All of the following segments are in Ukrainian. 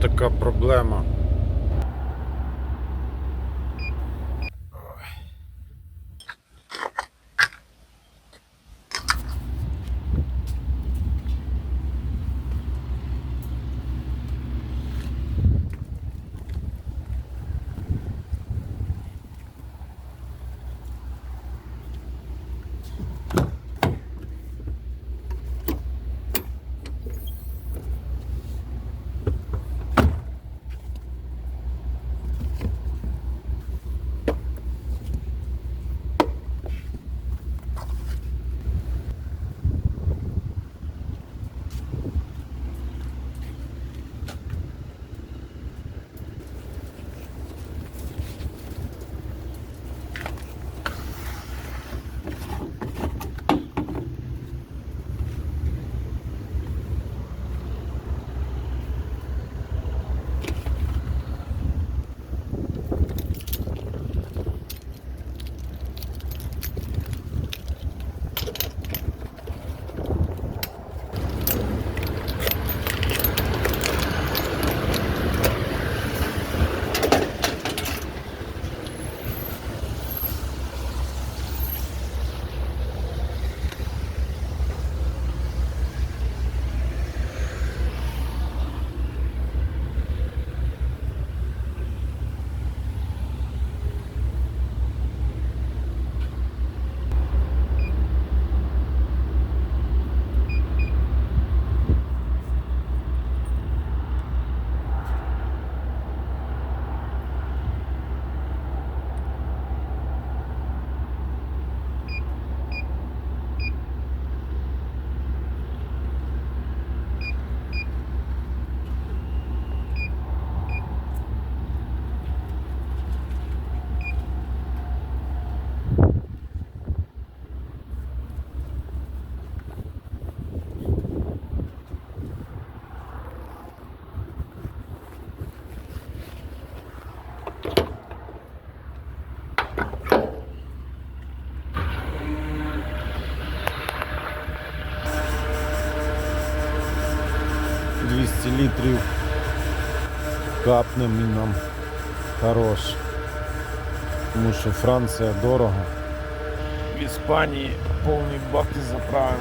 Така проблема. — капнем і нам хорош. Тому що Франція дорого. В Іспанії повні баки заправимо.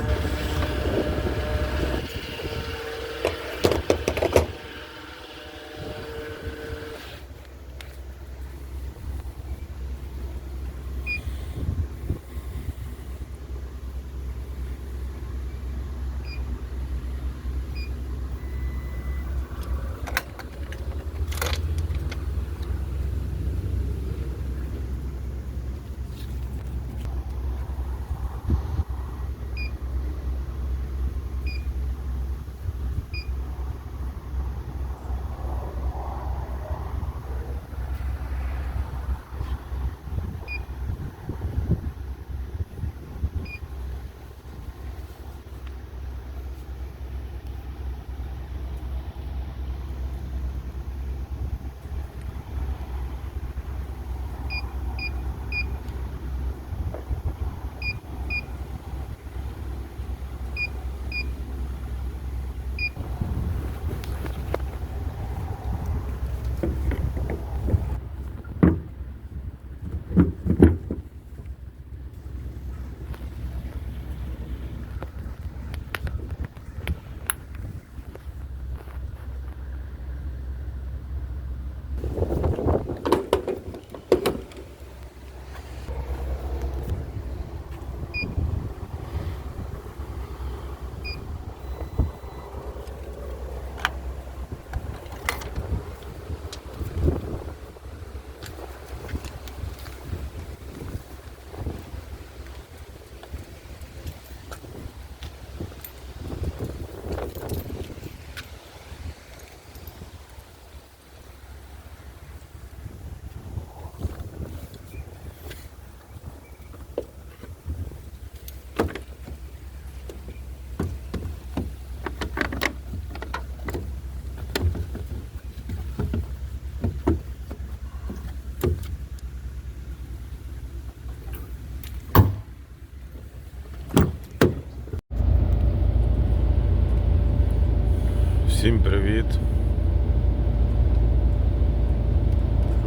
Привіт.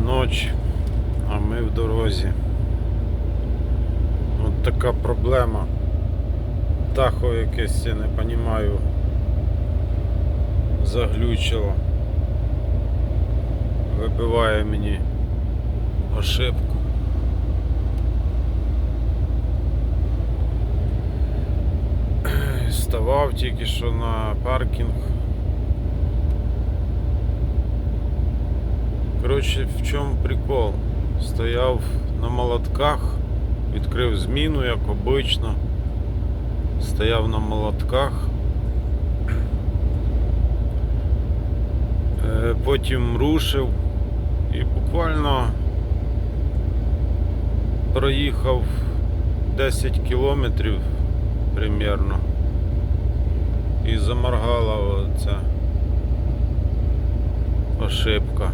Ноч, а ми в дорозі. От така проблема. Тахо якесь, я не розумію, заглючило. Вибиває мені ошибку. Ставав тільки що на паркінг. Коротше, в чому прикол? Стояв на молотках, відкрив зміну, як обично. Стояв на молотках. Е, Потім рушив і буквально проїхав 10 кілометрів примерно. І заморгала оця ошибка.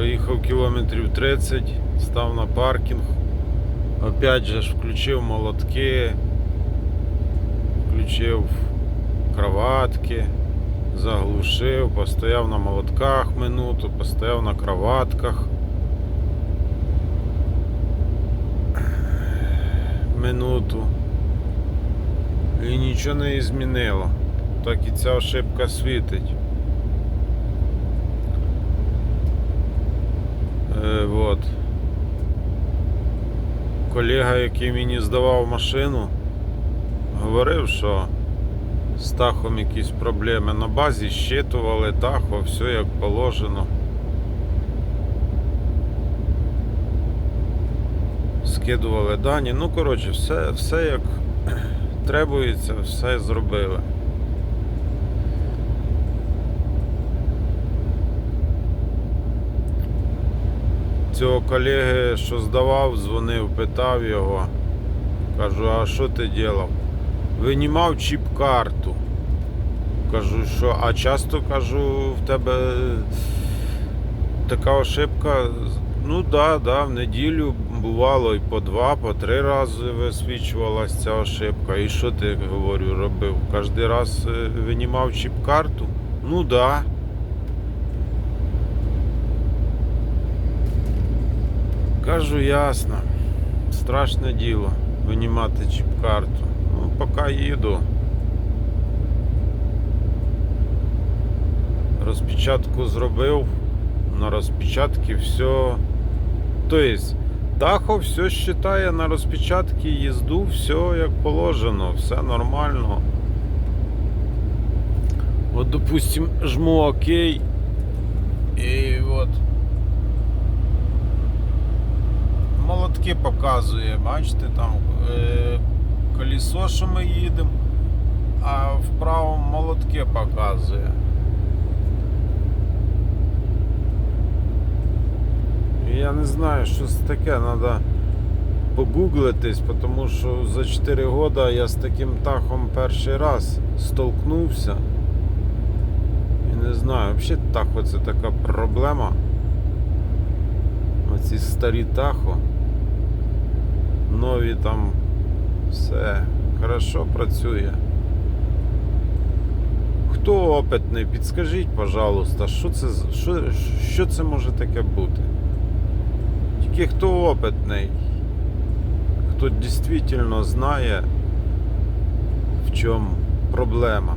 Проїхав кілометрів 30, став на паркінг. Опять же ж включив молотки, включив кроватки, заглушив, постояв на молотках минуту, постояв на кроватках. Минуту. І нічого не змінило. Так і ця ошибка світить. Е, вот. Колега, який мені здавав машину, говорив, що з тахом якісь проблеми на базі, щитували тахо, все як положено. Скидували дані. Ну, коротше, все, все як требується, все зробили. Цього колеги, що здавав, дзвонив, питав його. Кажу, а що ти робив? Винімав чіп-карту. Кажу, що, а часто кажу, в тебе така ошибка. Ну да, да, в неділю бувало і по два, по три рази висвічувалася ця ошибка. І що ти говорю, робив? Кожен раз е, винімав чіп-карту? Ну да. Кажу, ясно. Страшне діло винімати чіп-карту. Ну, поки їду. Розпечатку зробив. На розпечатці все. Тобто, Тахо все вважає на розпечатці їзду, все як положено, все нормально. От, допустим, жму ОК. І от. Молотки показує, бачите, там е, колесо, що ми їдемо, а в правому молотки показує. Я не знаю, що це таке, треба погуглитись, тому що за 4 роки я з таким тахом перший раз столкнувся. І не знаю, взагалі тахо це така проблема. Оці старі тахо. Нові там все хорошо працює. Хто опитний, підскажіть, пожалуйста, що це, що, що це може таке бути? Тільки хто опитний, хто дійсно знає, в чому проблема.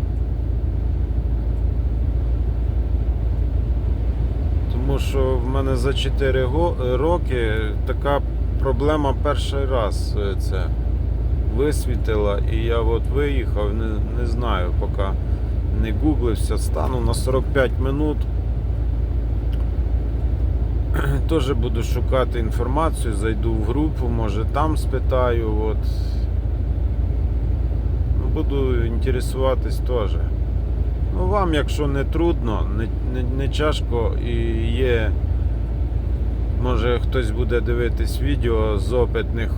Тому що в мене за 4 роки така проблема перший раз е, це висвітила, і я от виїхав, не, не знаю, поки не гуглився, стану на 45 минут. Теж буду шукати інформацію, зайду в групу, може там спитаю. От. Ну, Буду інтересуватись теж. Ну, вам, якщо не трудно, не, не, не тяжко і є. Може хтось буде дивитись відео з опитних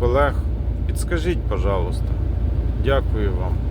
колег. Підскажіть, пожалуйста. Дякую вам.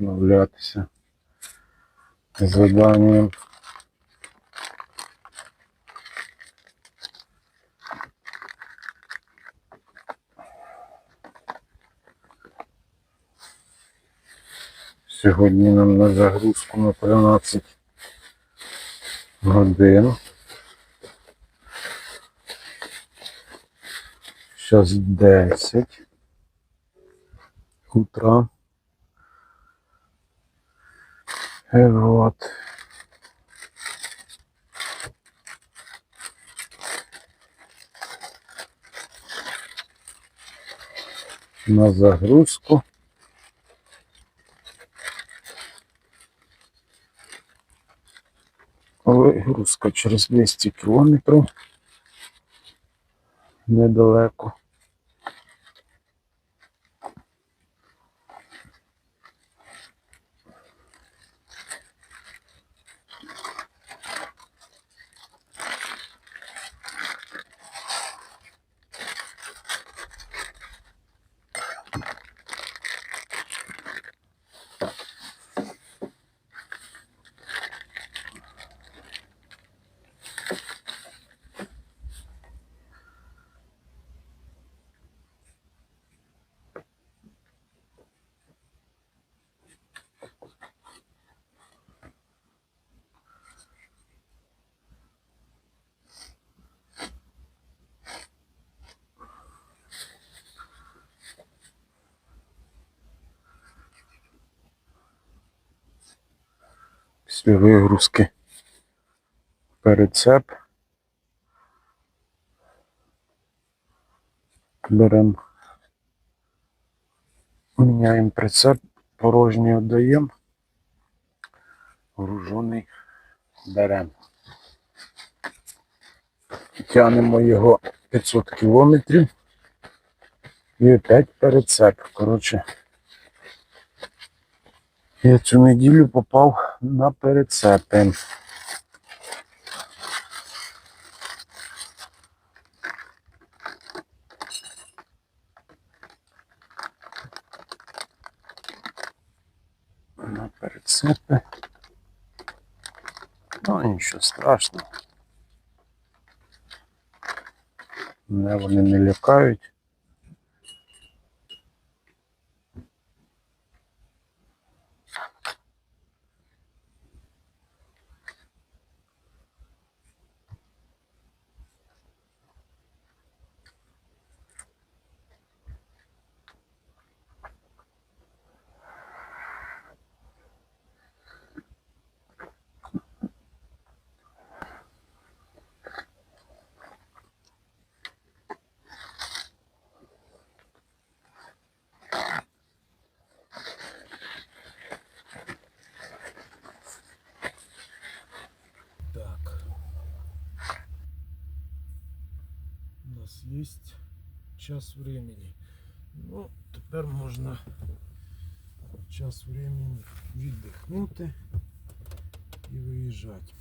Обновлятися. Заданням. Сьогодні нам на загрузку на 13 годин. Сейчас 10 утра. Вот. На загрузку. Вигрузка через 200 кілометрів. Недалеко. Після вигрузки перецеп. Беремо, міняємо прицеп, порожній віддаємо, гружений беремо. Тянемо його 500 кілометрів і опять перецеп. Коротше, я цю неділю попав на перецепи. На перецепи. Ну, нічого страшного. Мене вони не лякають. Час времени. Ну, тепер можна час времени віддихнути і виїжджати.